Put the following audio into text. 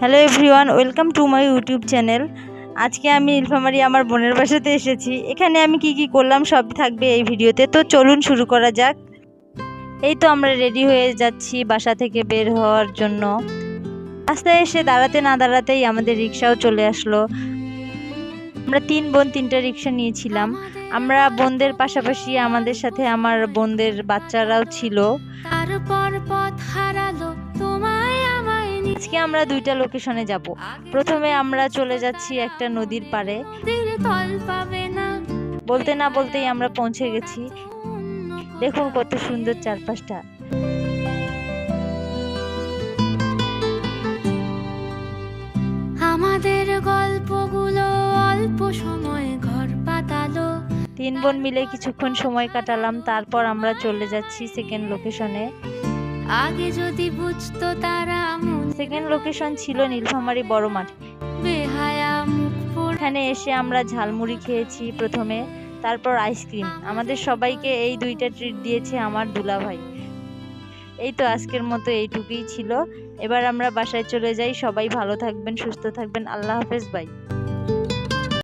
Hello everyone welcome to my YouTube channel আজকে আমি নীলফামারি আমার বোনের বাসাতে এসেছি। এখানে আমি কি কি করলাম সব থাকবে এই ভিডিওতে। তো চলুন শুরু করা যাক। এই তো আমরা রেডি হয়ে যাচ্ছি বাসা থেকে বের হওয়ার জন্য। রাস্তায় এসে দাঁড়াতে না দাঁড়াতেই আমাদের রিক্সাও চলে আসলো। আমরা তিন বোন, তিনটা রিক্সা নিয়েছিলাম। আমরা বোনদের পাশাপাশি আমাদের সাথে আমার বোনদের বাচ্চারাও ছিল। আমায় আজকে আমরা দুইটা লোকেশনে যাব। প্রথমে আমরা চলে যাচ্ছি একটা নদীর পাড়ে। বলতে না বলতেই আমরা পৌঁছে গেছি। দেখুন কত সুন্দর চারপাশটা। আমাদের গল্পগুলো অল্প সময় ঘর পাতালো। তিন বোন মিলে কিছুক্ষণ সময় কাটালাম তারপর আমরা চলে যাচ্ছি সেকেন্ড লোকেশনে আগে যদি বুঝতো তারা সেকেন্ড লোকেশন ছিল নীলফামারি বড় মাঠ। এখানে এসে আমরা ঝালমুড়ি খেয়েছি প্রথমে তারপর আইসক্রিম আমাদের সবাইকে এই দুইটা ট্রিট দিয়েছে আমার দুলাভাই। এই তো আজকের মতো এইটুকুই ছিল। এবার আমরা বাসায় চলে যাই। সবাই ভালো থাকবেন সুস্থ থাকবেন। আল্লাহ হাফেজ বাই